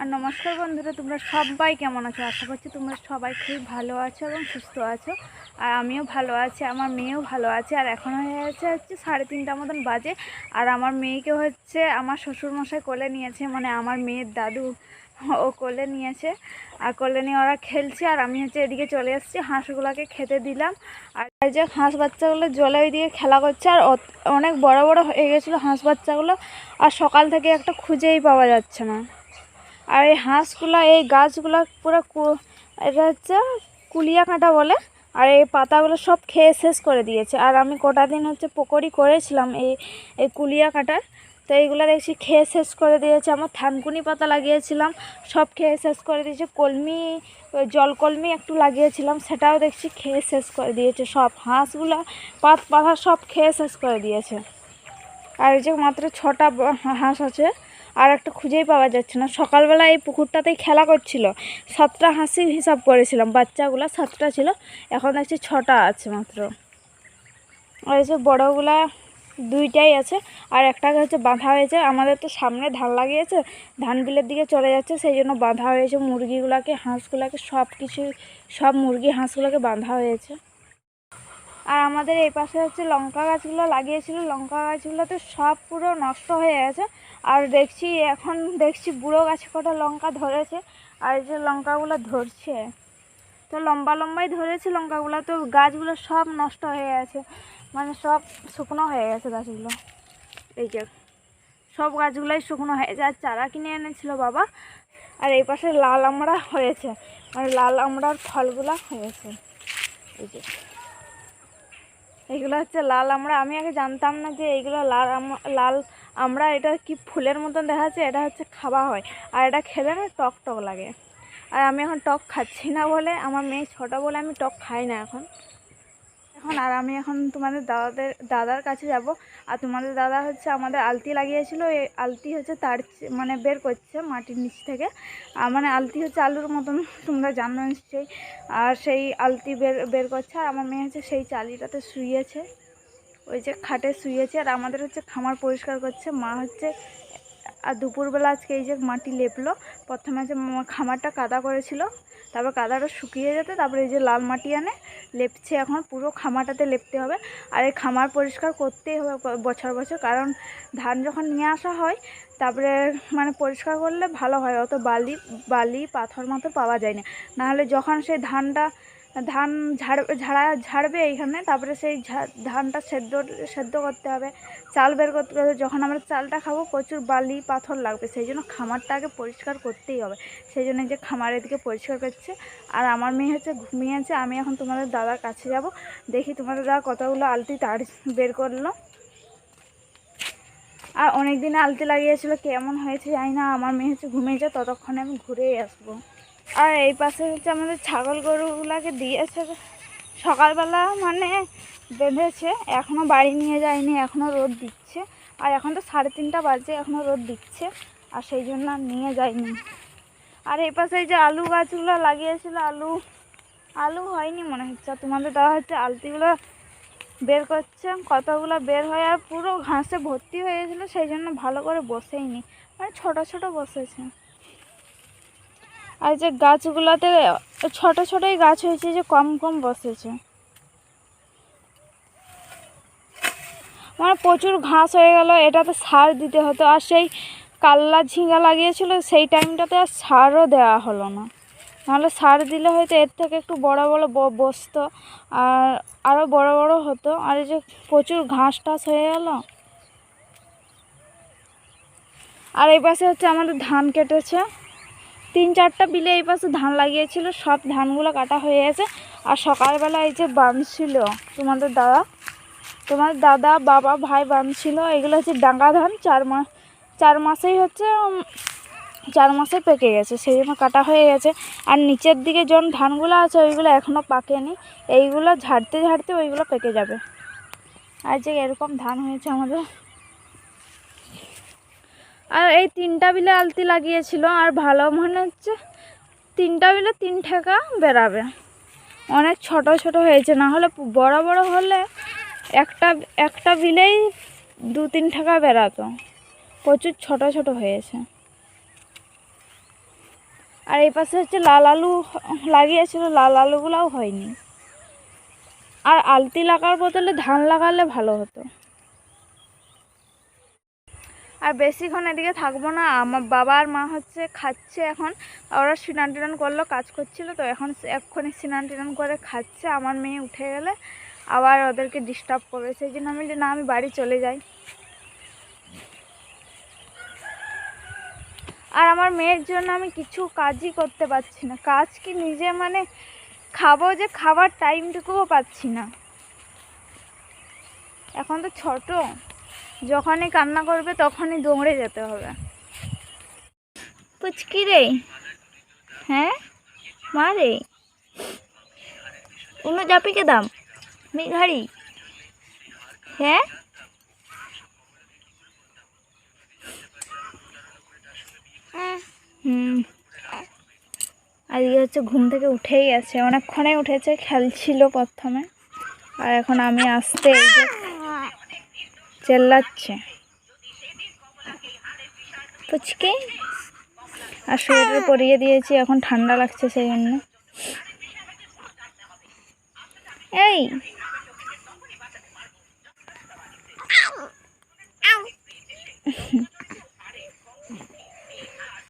আর নমস্কার বন্ধুরা, তোমরা সবাই কেমন আছো? আশা করছি তোমরা সবাই খুব ভালো আছো এবং সুস্থ আছো। আর আমিও ভালো আছি, আমার মেয়েও ভালো আছে। আর এখন হয়ে গেছে হচ্ছে সাড়ে তিনটা মতন বাজে। আর আমার মেয়েকে হচ্ছে আমার শ্বশুরমশাই কোলে নিয়েছে মানে আমার মেয়ের দাদু ও কোলে নিয়েছে। আর কোলে নিয়ে ওরা খেলছে, আর আমি হচ্ছে এদিকে চলে এসেছি, হাঁসগুলোকে খেতে দিলাম। আর যে হাঁস বাচ্চাগুলো জলে ওইদিকে খেলা করছে, আর অনেক বড় বড় হয়ে গেছিল হাঁস বাচ্চাগুলো। আর সকাল থেকে একটা খুঁজেই পাওয়া যাচ্ছে না। আর এই হাঁসগুলা, এই গাছগুলো পুরো এটা হচ্ছে কুলিয়া কাঁটা বলে, আর এই পাতাগুলো সব খেয়ে শেষ করে দিয়েছে। আর আমি কটা দিন হচ্ছে পকোড়ি করেছিলাম এই এই কুলিয়া কাঁটার তো এইগুলো দেখছি খেয়ে শেষ করে দিয়েছে। আমার থানকুনি পাতা লাগিয়েছিলাম, সব খেয়ে শেষ করে দিয়েছে। কলমি জলকলমি একটু লাগিয়েছিলাম, সেটাও দেখছি খেয়ে শেষ করে দিয়েছে। সব হাঁসগুলো, পাত পাতা সব খেয়ে শেষ করে দিয়েছে। আর এই যে মাত্র ছটা হাঁস আছে আর একটা খুঁজেই পাওয়া যাচ্ছে না। সকালবেলা এই পুকুরটাতেই খেলা করছিল। সাতটা হাঁসি হিসাব করেছিলাম। বাচ্চাগুলো সাতটা ছিল। এখন দেখছি ছটা আছে মাত্র। আর যে বড়োগুলা দুইটাই আছে। আর একটাকে হচ্ছে বাঁধা হয়েছে। আমাদের তো সামনে ধান লাগিয়েছে। ধান বিলের দিকে চলে যাচ্ছে। সেই জন্য বাঁধা হয়েছে। মুরগিগুলোকে, হাঁসগুলোকে সব কিছু সব মুরগি, হাঁসগুলোকে বাঁধা হয়েছে। আর আমাদের এই পাশে হচ্ছে লঙ্কা গাছগুলো লাগিয়েছিল। লঙ্কা গাছগুলো তো সব পুরো নষ্ট হয়ে গেছে। আর দেখছি এখন দেখছি বুড়ো গাছে কটা লঙ্কা ধরেছে। আর এই যে লঙ্কাগুলো ধরছে। তো লম্বা লম্বাই ধরেছে লঙ্কাগুলো। তো গাছগুলো সব নষ্ট হয়ে গেছে। মানে সব শুকনো হয়ে গেছে গাছগুলো। এই যে সব গাছগুলোই শুকনো হয়ে যায়। চারা কিনে এনেছিল বাবা। আর এই পাশে লাল আমড়া হয়েছে। আর লাল আমড়ার ফলগুলা হয়েছে। এই যে এগুলো হচ্ছে লাল আমরা, আমি আগে জানতাম না যে এইগুলো লাল লাল আমরা, এটা কি ফুলের মতন দেখা যাচ্ছে এটা হচ্ছে খাওয়া হয়। আর এটা খেলে না টক টক লাগে। আর আমি এখন টক খাচ্ছি না বলে, আমার মেয়ে ছোটো বলে আমি টক খাই না এখন। এখন আর আমি এখন তোমাদের দাদাদের, দাদার কাছে যাব। আর তোমাদের দাদা হচ্ছে আমাদের আলতি লাগিয়েছিল। এই আলতি হচ্ছে তার মানে বের করছে মাটির নিচ থেকে। আর মানে আলতি হচ্ছে আলুর মতন, তোমরা জানো নিশ্চয়ই। আর সেই আলতি বের বের করছে। আর আমার মেয়ে হচ্ছে সেই চালিটাতে শুয়েছে। ওই যে খাটে শুয়েছে। আর আমাদের হচ্ছে খামার পরিষ্কার করছে। মা হচ্ছে, আর দুপুরবেলা আজকে এই যে মাটি লেপলো। প্রথমে যে খামারটা কাদা করেছিল। তারপর কাদাটা শুকিয়ে যেতে, তারপরে এই যে লাল মাটি আনে, লেপছে এখন, পুরো খামারটাতে লেপতে হবে। আর এই খামার পরিষ্কার করতেই হবে বছর বছর, কারণ ধান যখন নিয়ে আসা হয়, তারপরে মানে পরিষ্কার করলে ভালো হয়, অত বালি বালি, পাথর মাথর পাওয়া যায় না। নাহলে যখন সেই ধানটা ধান ঝাড়, ঝাড়া, ঝাড়বে এইখানে, তারপরে সেই ধানটা সেদ্ধ সেদ্ধ করতে হবে। চাল বের করতে হবে, যখন আমরা চালটা খাব, প্রচুর বালি, পাথর লাগবে, সেই জন্য খামারটা আগে পরিষ্কার করতেই হবে। সেই জন্য যে খামারের দিকে পরিষ্কার করছে। আর আমার মেয়ে হচ্ছে ঘুমিয়েছে আমি এখন তোমাদের দাদার কাছে যাব। দেখি তোমাদের দাদা কতগুলো আলতি তার বের করল। আর অনেক দিন আলতি লাগিয়েছিল, কেমন হয়েছে জানি না, আমার মেয়ে হচ্ছে ঘুমিয়েছে ততক্ষণে আমি ঘুরেই আসব। আর এই পাশে হচ্ছে আমাদের ছাগল গরুগুলাকে দিয়েছে। সকালবেলা মানে বেঁধেছে এখনও বাড়ি নিয়ে যায়নি এখনও রোদ দিচ্ছে। আর এখন তো সাড়ে তিনটা বাজে এখনও রোদ দিচ্ছে, আর সেই জন্য আর নিয়ে যায়নি। আর এই পাশে যে আলু গাছগুলো লাগিয়েছিল, আলু আলু হয়নি মনে হচ্ছে। তোমাদের দেওয়া হচ্ছে আলতিগুলো বের করছে, কতগুলো বের হয়ে আর পুরো ঘাসে ভর্তি হয়ে গেছিল, সেই জন্য ভালো করে বসেইনি। মানে ছোট ছোট বসেছে। আর যে গাছগুলোতে ছোট ছোটই গাছ হয়েছে, যে কম কম বসেছে। মানে প্রচুর ঘাস হয়ে গেল, এটাতে সার দিতে হতো। আর সেই কাল্লা ঝিঙ্গা লাগিয়েছিল, সেই টাইমটাতে আর সারও দেওয়া হলো না। নাহলে সার দিলে হয়তো এর থেকে একটু বড় বড় বসতো, আর আরও বড় বড় হতো। আর এই যে প্রচুর ঘাস টাস হয়ে গেল। আর এই পাশে হচ্ছে আমাদের ধান কেটেছে। তিন চারটা বিলে এই পাশে ধান লাগিয়েছিল, সব ধানগুলো কাটা হয়ে গেছে। আর সকালবেলা এই যে বাঁধছিল তোমাদের দাদা তোমার দাদা, বাবা, ভাই বাঁধছিল এগুলো হচ্ছে ডাঙ্গা ধান, চার মাস চার মাসেই হচ্ছে চার মাসে পেকে গেছে, সেই জন্য কাটা হয়ে গেছে। আর নিচের দিকে যখন ধানগুলো আছে, ওইগুলো এখনও পাকেনি, এইগুলো ঝাড়তে ঝাড়তে ওইগুলো পেকে যাবে। আর যে এরকম ধান হয়েছে আমাদের। আর এই তিনটা বিলে আলতি লাগিয়েছিল, আর ভালো মনে হচ্ছে তিনটা বিলে তিন ঠেকা বেরাবে। অনেক ছোট ছোট হয়েছে, না হলে বড় বড় হলে একটা একটা বিলেই দু তিন ঠেকা বেরাতো। প্রচুর ছোট ছোট হয়েছে। আর এই পাশে হচ্ছে লাল আলু লাগিয়েছিল, লাল আলুগুলোও হয়নি। আর আলতি লাগার বদলে ধান লাগালে ভালো হতো। আর বেশিক্ষণ এদিকে থাকব না। আমার বাবা আর মা হচ্ছে খাচ্ছে এখন। ওরা স্নান টিনান করল, কাজ করছিল, তো এখন এক্ষুনি স্নান টিনান করে খাচ্ছে। আমার মেয়ে উঠে গেলে আবার ওদেরকে ডিস্টার্ব করবে। সেই জন্য আমি না, আমি বাড়ি চলে যাই। আর আমার মেয়ের জন্য আমি কিছু কাজই করতে পারছি না। কাজ কি নিজে মানে খাব যে খাবার টাইমটুকুও পাচ্ছি না। এখন তো ছোট। যখনই কান্না করবে তখনই দৌড়ে যেতে হবে। পুচকি রে। হ্যাঁ? মা রে। অন্য জাপিকে দাম। মেঘাড়ি হ্যাঁ? হুম। আজকে হচ্ছে ঘুম থেকে উঠেই গেছে। অনেকক্ষণে উঠেছে, খেলছিল প্রথমে। আর এখন আমি আসতে এই যে চেল্লাচ্ছে। পুচকে আর শরীরে পরিয়ে দিয়েছি এখন ঠান্ডা লাগছে সেই জন্য এই!